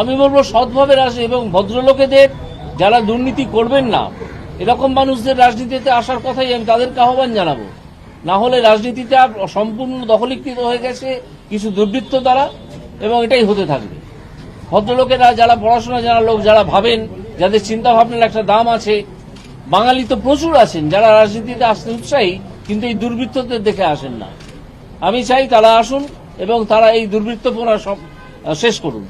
আমি বলব সৎভাবে রাজ এবং ভদ্রলোকেদের যারা দুর্নীতি করবেন না, এরকম মানুষদের রাজনীতিতে আসার কথাই আমি তাদেরকে আহ্বান জানাব। না হলে রাজনীতিতে সম্পূর্ণ দখলীকৃত হয়ে গেছে কিছু দুর্বৃত্ত দ্বারা এবং এটাই হতে থাকবে। ভদ্রলোকেরা যারা পড়াশোনা জানা লোক যারা ভাবেন যাদের চিন্তা ভাবনার একটা দাম আছে বাঙালি তো প্রচুর আছেন যারা রাজনীতিতে আসতে উৎসাহী কিন্তু এই দুর্বৃত্তদের দেখে আসেন না। আমি চাই তারা আসুন এবং তারা এই দুর্বৃত্তপনা সব শেষ করুন।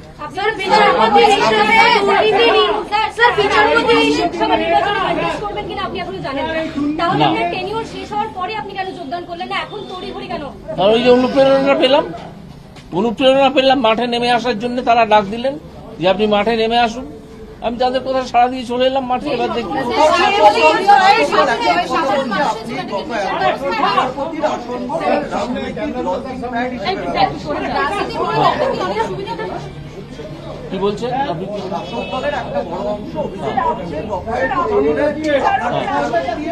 ওই যে অনুপ্রেরণা পেলাম। অনুপ্রেরণা পেলাম মাঠে নেমে আসার জন্য তারা ডাক দিলেন যে আপনি মাঠে নেমে আসুন। আমি তাদের কথা সারা দিয়ে চলে এলাম মাঠে, এবার দেখি। কি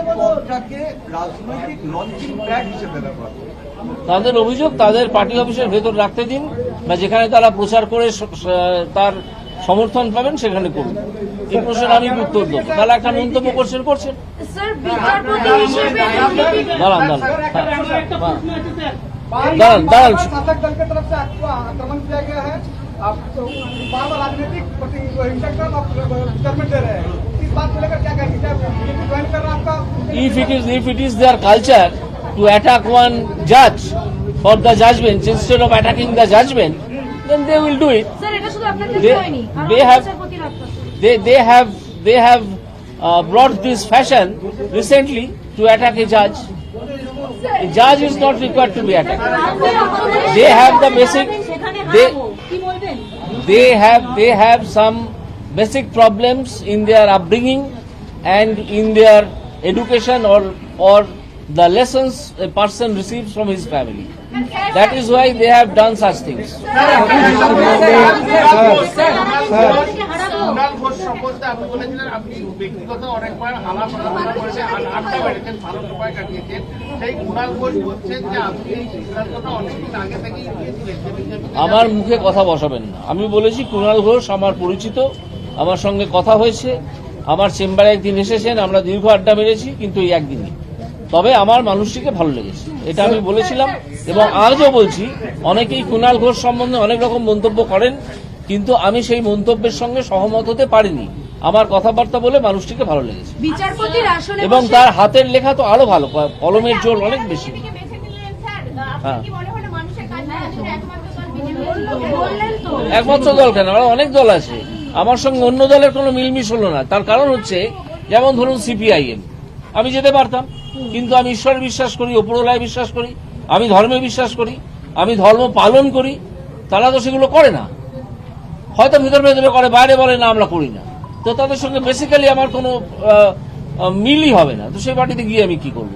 বফাকে রাজনৈতিক লঞ্চিং প্যাড হিসেবে ব্যবহার তাদের অভিযোগ তাদের পার্টি অফিসের ভেতর রাখতে দিন বা যেখানে তারা প্রচার করে তার সমর্থন পাবেন সেখানে করুন। এই প্রশ্নের আমি উত্তর দেবো। তাহলে একটা মন্তব্য করছেন করছেন। দাঁড়ান দাঁড়ান। হ্যাঁ। হ্যাঁ। দাঁড়ান দাঁড়ান। If it their culture to attack one judge for the judgment instead of attacking the judgment then they will do it They- they have- they they have they have uh, brought this fashion recently to attack a judge a judge is not required to be attacked They have the basic- they- they have they have some basic problems in their upbringing and in their education or or the lessons a person receives from his family. That is why they have done such things. আমার মুখে কথা বসাবেন না। আমি বলেছি, কুণাল ঘোষ আমার পরিচিত, আমার সঙ্গে কথা হয়েছে। আমার চেম্বারে একদিন এসেছেন, আমরা দীর্ঘ আড্ডা মেরেছি, কিন্তু একদিনই। তবে আমার মানুষটিকে ভালো লেগেছে। এটা আমি বলেছিলাম এবং আজও বলছি অনেকেই কুণাল ঘোষ সম্বন্ধে অনেক রকম মন্তব্য করেন কিন্তু আমি সেই মন্তব্যের সঙ্গে সহমত হতে পারিনি। আমার কথাবার্তা বলে মানুষটিকে ভালো লেগেছে। এবং তার হাতের লেখা তো আরও ভালো কলমের জোর অনেক বেশি। হ্যাঁ। একমাত্র দল কেন? আরও অনেক দল আছে। আমার সঙ্গে অন্য দলের কোনো মিলমিশ হলো না। তার কারণ হচ্ছে যেমন ধরুন সিপিআইএম। আমি যেতে পারতাম। কিন্তু আমি ঈশ্বরে বিশ্বাস করি ওপরওয়ালায় বিশ্বাস করি আমি ধর্মে বিশ্বাস করি আমি ধর্ম পালন করি তারা তো সেগুলো করে না। হয়তো ভিতর ভেতরে করে বাইরে বলে না আমরা করি না। তো তাদের সঙ্গে বেসিক্যালি আমার কোনো মিলই হবে না। তো সেই পার্টিতে গিয়ে আমি কি করব?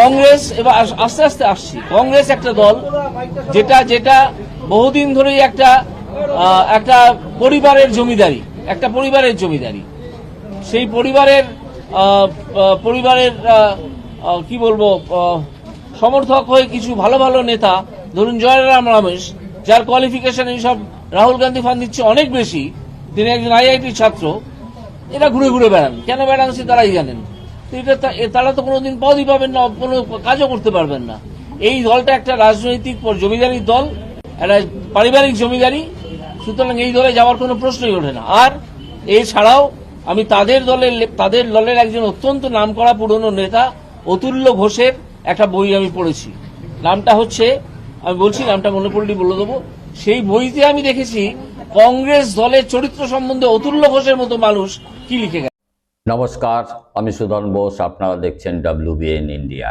কংগ্রেস এবার আস্তে আস্তে আসছি। কংগ্রেস একটা দল যেটা যেটা বহুদিন ধরেই একটা একটা পরিবারের জমিদারি একটা পরিবারের জমিদারি। সেই পরিবারের পরিবারের কি বলব সমর্থক হয়ে কিছু ভালো ভালো নেতা, ধরুন জয়রাম রমেশ, যার কোয়ালিফিকেশন এইসব রাহুল গান্ধী ফান দিচ্ছে অনেক বেশি, তিনি একজন আইআইটি ছাত্র, এরা ঘুরে ঘুরে বেড়ান। কেন বেড়ান সে তারাই জানেন। তারা তো কোনোদিন পদই পাবেন না, কোনো কাজও করতে পারবেন না। এই দলটা একটা রাজনৈতিক জমিদারির দল, একটা পারিবারিক জমিদারি, সুতরাং এই দলে যাওয়ার কোনো প্রশ্নই ওঠে না। আর এছাড়াও আমি তাদের দলের তাদের দলের একজন অত্যন্ত নামকরা পুরনো নেতা, অতুল্য ঘোষের একটা বই আমি পড়েছি। নামটা হচ্ছে, আমি বলছি, নামটা মনে পড়লেই বলে দেবো। সেই বইতে আমি দেখেছি, কংগ্রেস দলের চরিত্র সম্বন্ধে অতুল্য ঘোষের মতো মানুষ কি লিখে গেছে? নমস্কার, আমি সুধন বোস, আপনারা দেখছেন ডাব্লিউবিএন ইন্ডিয়া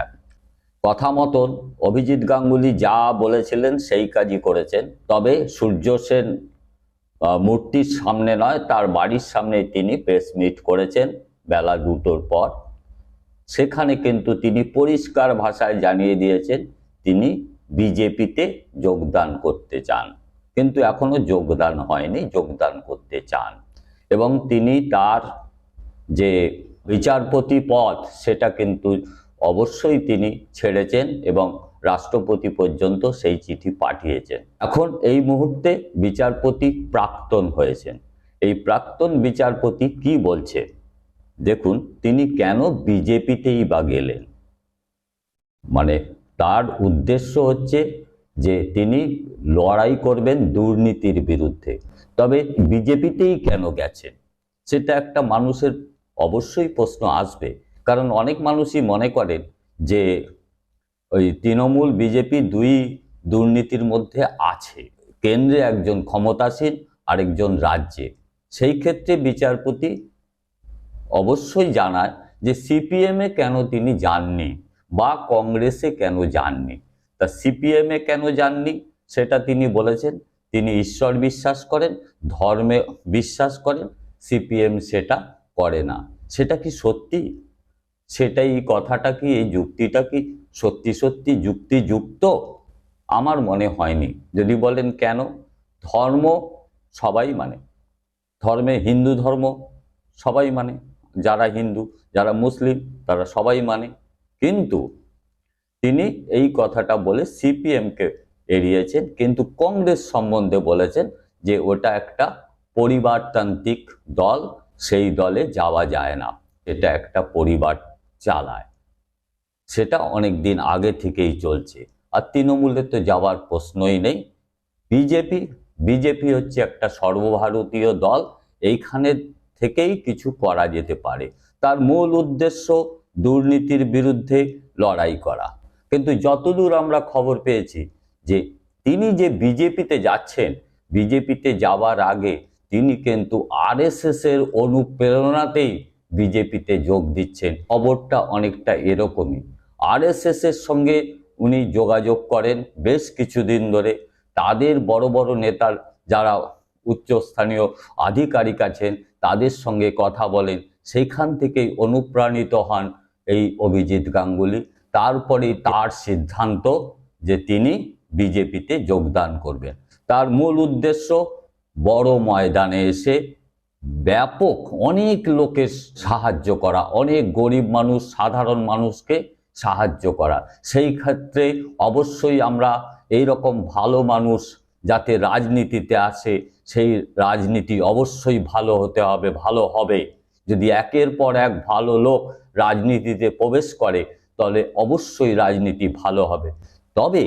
কথা মতন, অভিজিৎ গাঙ্গুলি যা বলেছিলেন সেই কাজই করেছেন, তবে সূর্য সেন মূর্তির সামনে নয়, তার বাড়ির সামনে তিনি প্রেস মিট করেছেন বেলা দুটোর পর। সেখানে কিন্তু তিনি পরিষ্কার ভাষায় জানিয়ে দিয়েছেন তিনি বিজেপিতে যোগদান করতে চান। কিন্তু এখনও যোগদান হয়নি, যোগদান করতে চান। এবং তিনি তার যে বিচারপতি পদ, সেটা কিন্তু অবশ্যই তিনি ছেড়েছেন এবং রাষ্ট্রপতি পর্যন্ত সেই চিঠি পাঠিয়েছেন। এখন এই মুহূর্তে বিচারপতি প্রাক্তন হয়েছেন। এই প্রাক্তন বিচারপতি কি বলছে? দেখুন, তিনি কেন বিজেপিতেই বা গেলেন? মানে তার উদ্দেশ্য হচ্ছে যে তিনি লড়াই করবেন দুর্নীতির বিরুদ্ধে। তবে বিজেপিতেই কেন গেছেন? সেটা একটা মানুষের অবশ্যই প্রশ্ন আসবে। কারণ অনেক মানুষই মনে করেন যে ওই তৃণমূল, বিজেপি দুই দুর্নীতির মধ্যে আছে। কেন্দ্রে একজন ক্ষমতাসীন, আরেকজন রাজ্যে। সেই ক্ষেত্রে বিচারপতি অবশ্যই জানায় যে সিপিএমে কেন তিনি যাননি বা কংগ্রেসে কেন যাননি। তা সিপিএমে কেন যাননি সেটা তিনি বলেছেন। তিনি ঈশ্বর বিশ্বাস করেন, ধর্মে বিশ্বাস করেন, সিপিএম সেটা করে না। সেটা কি সত্যি? সেটাই কথাটা কি, এই যুক্তিটা কি সত্যি সত্যি যুক্তিযুক্ত? আমার মনে হয়নি। যদি বলেন কেন? ধর্ম সবাই মানে। ধর্মে হিন্দু ধর্ম সবাই মানে। যারা হিন্দু, যারা মুসলিম, তারা সবাই মানে। কিন্তু তিনি এই কথাটা বলে সিপিএমকে এড়িয়েছেন, কিন্তু কংগ্রেস সম্বন্ধে বলেছেন যে ওটা একটা পরিবারতান্ত্রিক দল, সেই দলে যাওয়া যায় না। এটা একটা পরিবার চালায়। সেটা অনেক দিন আগে থেকেই চলছে। আর তৃণমূলের তো যাওয়ার প্রশ্নই নেই। বিজেপি বিজেপি হচ্ছে একটা সর্বভারতীয় দল। এইখানে থেকেই কিছু করা যেতে পারে। তার মূল উদ্দেশ্য দুর্নীতির বিরুদ্ধে লড়াই করা। কিন্তু যতদূর আমরা খবর পেয়েছি যে তিনি যে বিজেপিতে যাচ্ছেন, বিজেপিতে যাওয়ার আগে তিনি কিন্তু আরএসএস এর অনুপ্রেরণাতেই বিজেপিতে যোগ দিচ্ছেন। খবরটা অনেকটা এরকমই। আরএসএস এর সঙ্গে উনি যোগাযোগ করেন। বেশ কিছুদিন ধরে তাদের বড় বড় নেতার যারা উচ্চস্থানীয় আধিকারিক আছেন, তাদের সঙ্গে কথা বলেন। সেইখান থেকেই অনুপ্রাণিত হন এই অভিজিৎ গাঙ্গুলি। তারপরে তার সিদ্ধান্ত যে তিনি বিজেপিতে যোগদান করবেন। তার মূল উদ্দেশ্য বড় ময়দানে এসে ব্যাপক অনেক লোকের সাহায্য করা, অনেক গরিব মানুষ, সাধারণ মানুষকে সাহায্য করা। সেই ক্ষেত্রে অবশ্যই আমরা এই রকম ভালো মানুষ যাতে রাজনীতিতে আসে, সেই রাজনীতি অবশ্যই ভালো হতে হবে, ভালো হবে। যদি একের পর এক ভালো লোক রাজনীতিতে প্রবেশ করে, তাহলে অবশ্যই রাজনীতি ভালো হবে। তবে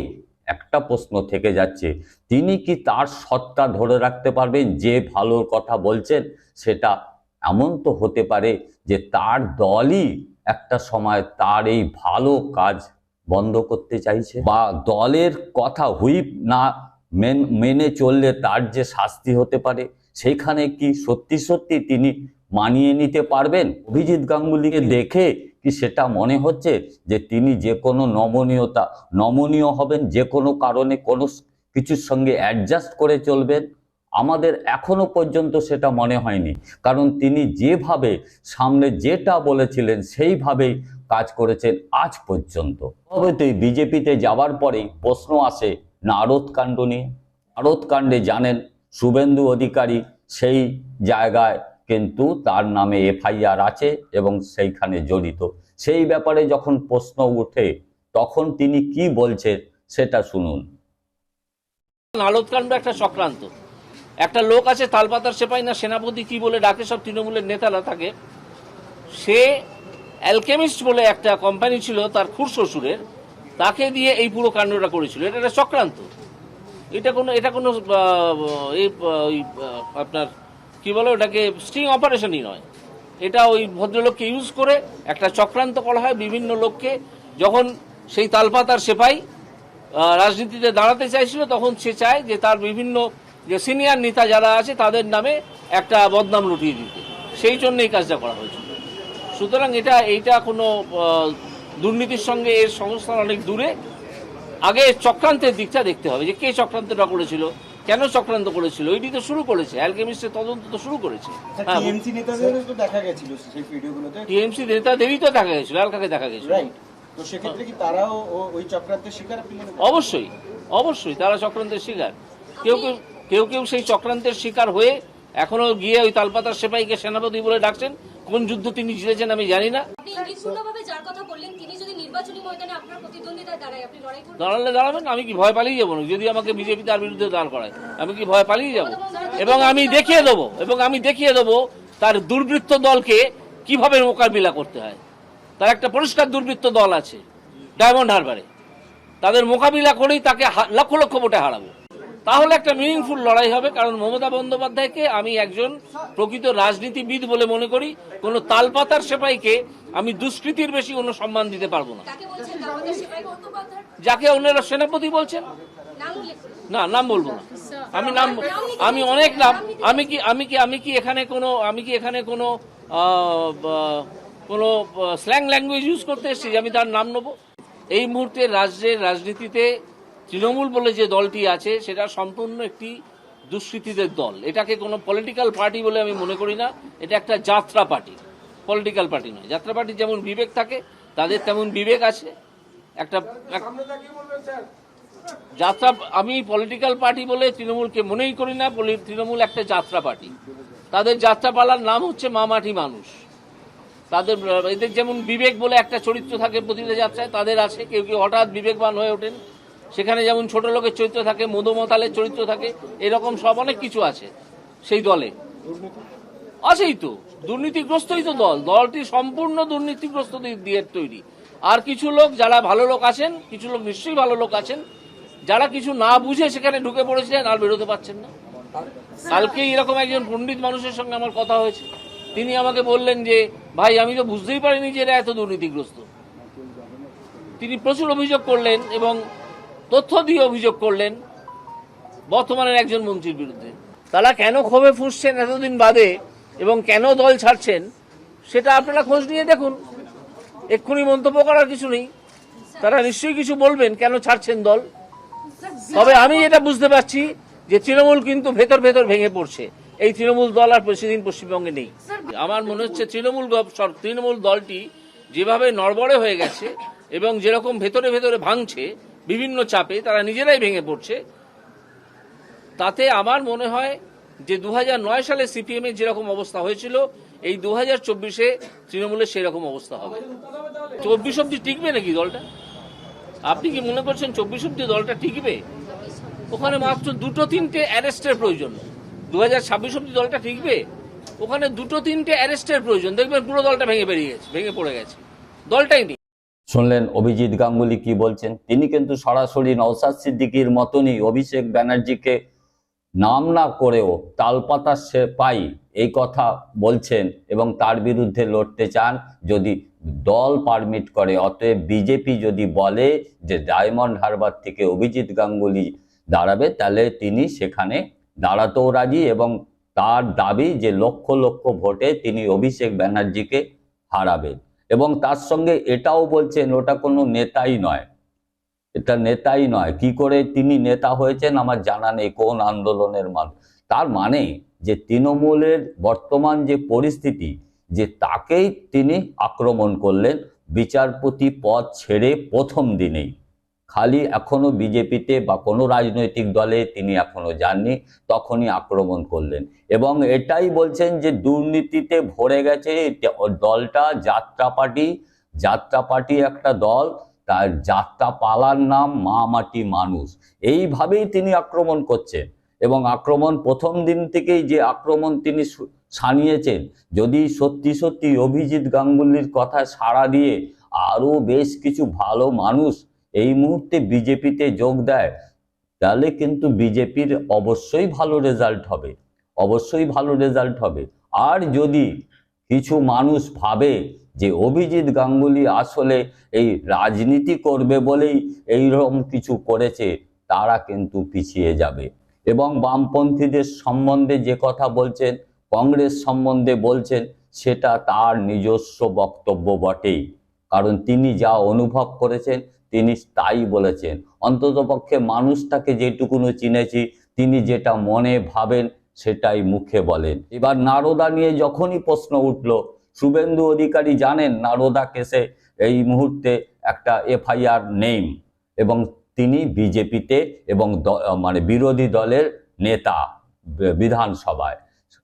একটা প্রশ্ন থেকে যাচ্ছে, তিনি কি তার সত্তা ধরে রাখতে পারবেন? যে ভালোর কথা বলছেন, সেটা এমন তো হতে পারে যে তার দলই একটা সময় তার এই ভালো কাজ বন্ধ করতে চাইছে বা দলের কথা হুইপ না মেন- চললে তার যে শাস্তি হতে পারে, সেখানে কি সত্যি সত্যি তিনি মানিয়ে নিতে পারবেন? অভিজিৎ গাঙ্গুলিকে দেখে কি সেটা মনে হচ্ছে যে তিনি যে কোনো নমনীয়তা, নমনীয় হবেন, যে কোনো কারণে কোনো কিছুর সঙ্গে অ্যাডজাস্ট করে চলবেন? আমাদের এখনও পর্যন্ত সেটা মনে হয়নি। কারণ তিনি যেভাবে সামনে যেটা বলেছিলেন, সেইভাবেই কাজ করেছেন আজ পর্যন্ত। তবে তো বিজেপিতে যাওয়ার পরেই প্রশ্ন আসে নারদ কাণ্ড নিয়ে। নারদ কাণ্ডে জানেন শুভেন্দু অধিকারী সেই জায়গায় কিন্তু তার নামে এফআইআর আছে এবং সেইখানে জড়িত। সেই ব্যাপারে যখন প্রশ্ন ওঠে তখন তিনি কি বলছেন সেটা শুনুন। নালদকাণ্ড একটা চক্রান্ত। একটা লোক আছে, তালপাতার সেপাই না, সেনাপতি কি বলে ডাকে, সব তৃণমূলের নেতারা থাকে। সে অ্যালকেমিস্ট বলে একটা কোম্পানি ছিল তার খুর শ্বশুরের, তাকে দিয়ে এই পুরো কাণ্ডটা করেছিল। এটা একটা চক্রান্ত। এটা কোনো এটা কোনো আপনার, কি বলে ওটাকে স্টিং অপারেশনই নয়। এটা ওই ভদ্রলোককে ইউজ করে একটা চক্রান্ত করা হয় বিভিন্ন লোককে। যখন সেই তালপাতার সেপাই রাজনীতিতে দাঁড়াতে চাইছিল, তখন সে চায় যে তার বিভিন্ন যে সিনিয়র নেতা যারা আছে তাদের নামে একটা বদনাম লুটিয়ে দিতে। সেই জন্য এই কাজটা করা হয়েছিল সুতরাং এটা এইটা কোনো দুর্নীতির সঙ্গে এর সংস্থান অনেক দূরে। আগে চক্রান্তের দিকটা দেখতে হবে যে কে চক্রান্তটা করেছিল কেন চক্রান্ত করেছিল এটি তো শুরু করেছে অ্যালকেমিস্টের তদন্ত তো শুরু করেছে। হ্যাঁ টিএমসি দেখা গেছিল সেই নেতাদেরই তো দেখা গেছিল আর কাকে দেখা গেছিল? অবশ্যই অবশ্যই তারা চক্রান্তের শিকার। কেউ কেউ কেউ কেউ সেই চক্রান্তের শিকার হয়ে এখনও গিয়ে ওই তালপাতার সেপাইকে সেনাপতি বলে ডাকছেন। কোন যুদ্ধ তিনি জিতেছেন আমি জানি না। দাঁড়ালে দাঁড়াবেন আমি কি ভয় পালিয়ে যাব? না যদি আমাকে বিজেপি তার বিরুদ্ধে দাঁড় করায় আমি কি ভয় পালিয়ে যাব? এবং আমি দেখিয়ে দেবো এবং আমি দেখিয়ে দেবো তার দুর্বৃত্ত দলকে কীভাবে মোকাবিলা করতে হয়। তার একটা পরিষ্কার দুর্বৃত্ত দল আছে ডায়মন্ড হারবারে। তাদের মোকাবিলা করেই তাকে লক্ষ লক্ষ ভোটে হারাবো। তাহলে একটা মিনিংফুল লড়াই হবে কারণ মমতা বন্দ্যোপাধ্যায়কে আমি একজন প্রকৃত রাজনীতিবিদ বলে মনে করি। কোনো তালপাতার সেপাইকে আমি দুষ্কৃতির বেশি কোনো সম্মান দিতে পারব না। যাকে অন্যরা সেনাপতি বলছেন? না নাম বলব না। আমি নাম আমি অনেক নাম আমি কি আমি কি আমি কি এখানে কোনো আমি কি এখানে কোনো কোনো স্ল্যাং ল্যাঙ্গুয়েজ ইউজ করতে এসেছি যে আমি তার নাম নেব? এই মুহূর্তে রাজ্যের রাজনীতিতে তৃণমূল বলে যে দলটি আছে সেটা সম্পূর্ণ একটি দুষ্কৃতীদের দল। এটাকে কোনো পলিটিক্যাল পার্টি বলে আমি মনে করি না। এটা একটা যাত্রা পার্টি পলিটিক্যাল পার্টি নয়। যাত্রা পার্টির যেমন বিবেক থাকে তাদের তেমন বিবেক আছে। একটা যাত্রা আমি পলিটিক্যাল পার্টি বলে তৃণমূলকে মনেই করি না তৃণমূল একটা যাত্রা পার্টি। তাদের যাত্রাপালার নাম হচ্ছে মামাটি মানুষ। তাদের এদের যেমন বিবেক বলে একটা চরিত্র থাকে প্রতিটা যাত্রায় তাদের আছে। কেউ কেউ হঠাৎ বিবেকবান হয়ে ওঠেন। সেখানে যেমন ছোট লোকের চরিত্র থাকে, মধুমতালের চরিত্র থাকে, এরকম সব অনেক কিছু আছে সেই দলে। আছেই তো, দুর্নীতিগ্রস্তই তো দল। দলটি সম্পূর্ণ দুর্নীতিগ্রস্ত দিয়ে তৈরি। আর কিছু লোক যারা ভালো লোক আছেন, কিছু লোক নিশ্চয়ই ভালো লোক আছেন, যারা কিছু না বুঝে সেখানে ঢুকে পড়েছিলেন, আর বেরোতে পারছেন না। কালকে এরকম একজন পণ্ডিত মানুষের সঙ্গে আমার কথা হয়েছে। তিনি আমাকে বললেন যে, ভাই, আমি তো বুঝতেই পারিনি যে এরা এত দুর্নীতিগ্রস্ত। তিনি প্রচুর অভিযোগ করলেন এবং তথ্য দিয়ে অভিযোগ করলেন বর্তমানের একজন মন্ত্রীর বিরুদ্ধে। তারা কেন ক্ষোভে ফুসছেন এতদিন বাদে এবং কেন দল ছাড়ছেন, সেটা আপনারা খোঁজ নিয়ে দেখুন। এক্ষুনি মন্তব্য করার কিছু নেই। তারা নিশ্চয়ই কিছু বলবেন, কেন ছাড়ছেন দল? তবে আমি এটা বুঝতে পারছি যে তৃণমূল কিন্তু ভেতর ভেতর ভেঙে পড়ছে। এই তৃণমূল দল আর সেদিন পশ্চিমবঙ্গে নেই। আমার মনে হচ্ছে তৃণমূল তৃণমূল দলটি যেভাবে নড়বড়ে হয়ে গেছে এবং যেরকম ভেতরে ভেতরে ভাঙছে বিভিন্ন চাপে তারা নিজেরাই ভেঙে পড়ছে। তাতে আমার মনে হয় যে দু হাজার নয় সালে সিপিএম এর যেরকম অবস্থা হয়েছিল, এই দু হাজার চব্বিশে তৃণমূলের সেরকম অবস্থা হবে। চব্বিশ অব্দি টিকবে নাকি দলটা? আপনি কি মনে করছেন চব্বিশ অব্দি দলটা টিকবে? ওখানে মাত্র দুটো তিনটে অ্যারেস্টের প্রয়োজন। দু হাজার ছাব্বিশ অব্দি দলটা টিকবে? ওখানে দুটো তিনটে অ্যারেস্টের প্রয়োজন। দেখবেন পুরো দলটা ভেঙে বেরিয়ে গেছে, ভেঙে পড়ে গেছে। দলটাই নেই। শুনলেন অভিজিৎ গাঙ্গুলি কি বলছেন? তিনি কিন্তু সরাসরি নওসাদ সিদ্দিকির মতনই অভিষেক ব্যানার্জিকে নাম না করেও তালপাতা সে পাই এই কথা বলছেন এবং তার বিরুদ্ধে লড়তে চান যদি দল পারমিট করে। অতএব বিজেপি যদি বলে যে ডায়মন্ড হারবার থেকে অভিজিৎ গাঙ্গুলি দাঁড়াবে, তাহলে তিনি সেখানে দাঁড়াতেও রাজি এবং তার দাবি যে লক্ষ লক্ষ ভোটে তিনি অভিষেক ব্যানার্জিকে হারাবেন। এবং তার সঙ্গে এটাও বলছেন, ওটা কোনো নেতাই নয়। এটা নেতাই নয়। কি করে তিনি নেতা হয়েছেন আমার জানা নেই, কোন আন্দোলনের মান তার মানে যে তৃণমূলের বর্তমান যে পরিস্থিতি, যে তাকেই তিনি আক্রমণ করলেন, বিচারপতি পদ ছেড়ে প্রথম দিনেই। খালি এখনও বিজেপিতে বা কোনো রাজনৈতিক দলে তিনি এখনও যাননি, তখনই আক্রমণ করলেন। এবং এটাই বলছেন যে দুর্নীতিতে ভরে গেছে দলটা যাত্রা পার্টি যাত্রা পার্টি একটা দল, তার যাত্রা পালার নাম মা মাটি মানুষ। এইভাবেই তিনি আক্রমণ করছেন। এবং আক্রমণ প্রথম দিন থেকেই যে আক্রমণ তিনি সানিয়েছেন, যদি সত্যি সত্যি অভিজিৎ গাঙ্গুলির কথা সাড়া দিয়ে আরও বেশ কিছু ভালো মানুষ এই মুহূর্তে বিজেপিতে যোগ দেয়, তাহলে কিন্তু বিজেপির অবশ্যই ভালো রেজাল্ট হবে, অবশ্যই ভালো রেজাল্ট হবে। আর যদি কিছু মানুষ ভাবে যে অভিজিৎ গাঙ্গুলি আসলে এই রাজনীতি করবে বলেই এইরকম কিছু করেছে, তারা কিন্তু পিছিয়ে যাবে। এবং বামপন্থীদের সম্বন্ধে যে কথা বলছেন, কংগ্রেস সম্বন্ধে বলছেন, সেটা তার নিজস্ব বক্তব্য বটেই। কারণ তিনি যা অনুভব করেছেন তিনি তাই বলেছেন। অন্ততপক্ষে মানুষটাকে যেটুকুনো চিনেছি, তিনি যেটা মনে ভাবেন সেটাই মুখে বলেন। এবার নারদা নিয়ে যখনই প্রশ্ন উঠল, শুভেন্দু অধিকারী জানেন নারদা কেসে এই মুহূর্তে একটা এফআইআর নেই এবং তিনি বিজেপিতে এবং মানে বিরোধী দলের নেতা বিধানসভায়।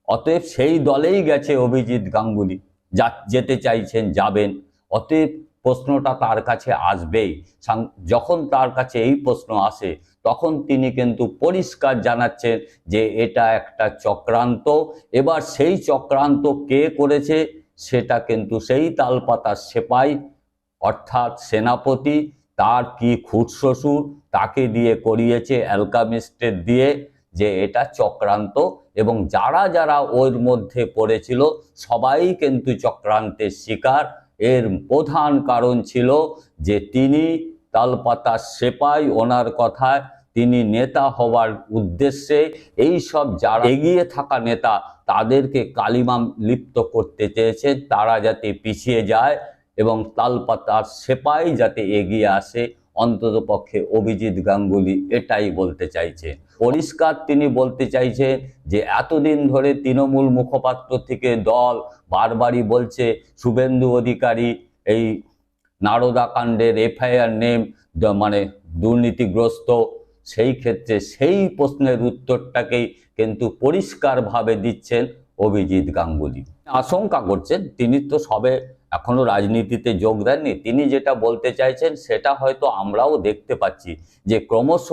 অতএব সেই দলেই গেছে অভিজিৎ গাঙ্গুলি। যা, যেতে চাইছেন যাবেন। অতএব প্রশ্নটা তার কাছে আসবেই। যখন তার কাছে এই প্রশ্ন আসে, তখন তিনি কিন্তু পরিষ্কার জানাচ্ছেন যে এটা একটা চক্রান্ত। এবার সেই চক্রান্ত কে করেছে, সেটা কিন্তু সেই তালপাতার সেপাই, অর্থাৎ সেনাপতি, তার কি খুটশ্বশুর তাকে দিয়ে করিয়েছে অ্যালকামিস্টের দিয়ে যে এটা চক্রান্ত। এবং যারা যারা ওর মধ্যে পড়েছিল, সবাই কিন্তু চক্রান্তের শিকার। এর প্রধান কারণ ছিল যে তিনি তালপাতা সেপাই ওনার কথায় তিনি নেতা হওয়ার উদ্দেশ্যে এই সব যারা এগিয়ে থাকা নেতা তাদেরকে কালিমাম লিপ্ত করতে চেয়েছে তারা যাতে পিছিয়ে যায় এবং তালপাতার সেপাই যাতে এগিয়ে আসে। অন্তত পক্ষে অভিজিৎ গাঙ্গুলি এটাই বলতে চাইছে। পরিষ্কার তিনি বলতে চাইছে যে, এতদিন ধরে তৃণমূল মুখপাত্র থেকে দল বারবারই বলছে, শুভেন্দু অধিকারী এই নারদা কাণ্ডের এফআইআর নেম মানে দুর্নীতিগ্রস্ত, সেই ক্ষেত্রে সেই প্রশ্নের উত্তরটাকেই কিন্তু পরিষ্কারভাবে দিচ্ছেন অভিজিৎ গাঙ্গুলি। আশঙ্কা করছেন, তিনি তো সবে এখনও রাজনীতিতে যোগ দেননি। তিনি যেটা বলতে চাইছেন, সেটা হয়তো আমরাও দেখতে পাচ্ছি যে ক্রমশ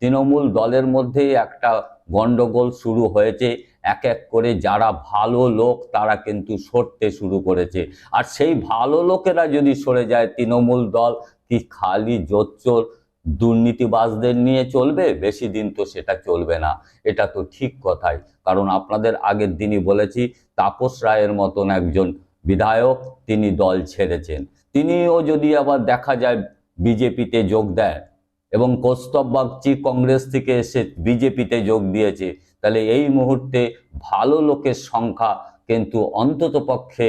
তৃণমূল দলের মধ্যেই একটা গন্ডগোল শুরু হয়েছে। এক এক করে যারা ভালো লোক, তারা কিন্তু সরতে শুরু করেছে। আর সেই ভালো লোকেরা যদি সরে যায়, তৃণমূল দল কি খালি জোচ্চোর দুর্নীতিবাজদের নিয়ে চলবে? বেশি দিন তো সেটা চলবে না। এটা তো ঠিক কথাই। কারণ আপনাদের আগের দিনই বলেছি, তাপস রায়ের মতন একজন বিধায়ক তিনি দল ছেড়েছেন। তিনিও যদি আবার দেখা যায় বিজেপিতে যোগ দেয় এবং কৌস্তব বাগচি কংগ্রেস থেকে এসে বিজেপিতে যোগ দিয়েছে, তাহলে এই মুহূর্তে ভালো লোকের সংখ্যা কিন্তু অন্তত পক্ষে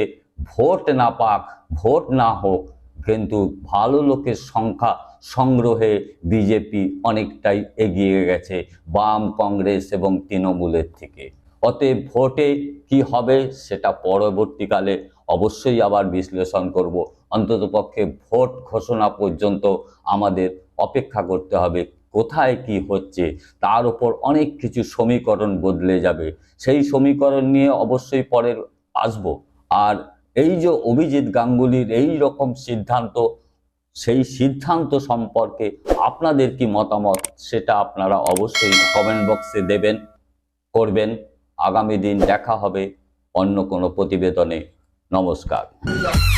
ভোট না পাক, ভোট না হোক, কিন্তু ভালো লোকের সংখ্যা সংগ্রহে বিজেপি অনেকটাই এগিয়ে গেছে বাম কংগ্রেস এবং তৃণমূলের থেকে। অতএব ভোটে কি হবে সেটা পরবর্তীকালে অবশ্যই আবার বিশ্লেষণ করব। অন্ততপক্ষে ভোট ঘোষণা পর্যন্ত আমাদের অপেক্ষা করতে হবে, কোথায় কি হচ্ছে, তার উপর অনেক কিছু সমীকরণ বদলে যাবে। সেই সমীকরণ নিয়ে অবশ্যই পরে আসব। আর এই যে অভিজিৎ গাঙ্গুলির এই রকম সিদ্ধান্ত, সেই সিদ্ধান্ত সম্পর্কে আপনাদের কি মতামত, সেটা আপনারা অবশ্যই কমেন্ট বক্সে দেবেন, করবেন। আগামী দিন দেখা হবে অন্য কোনো প্রতিবেদনে। নমস্কার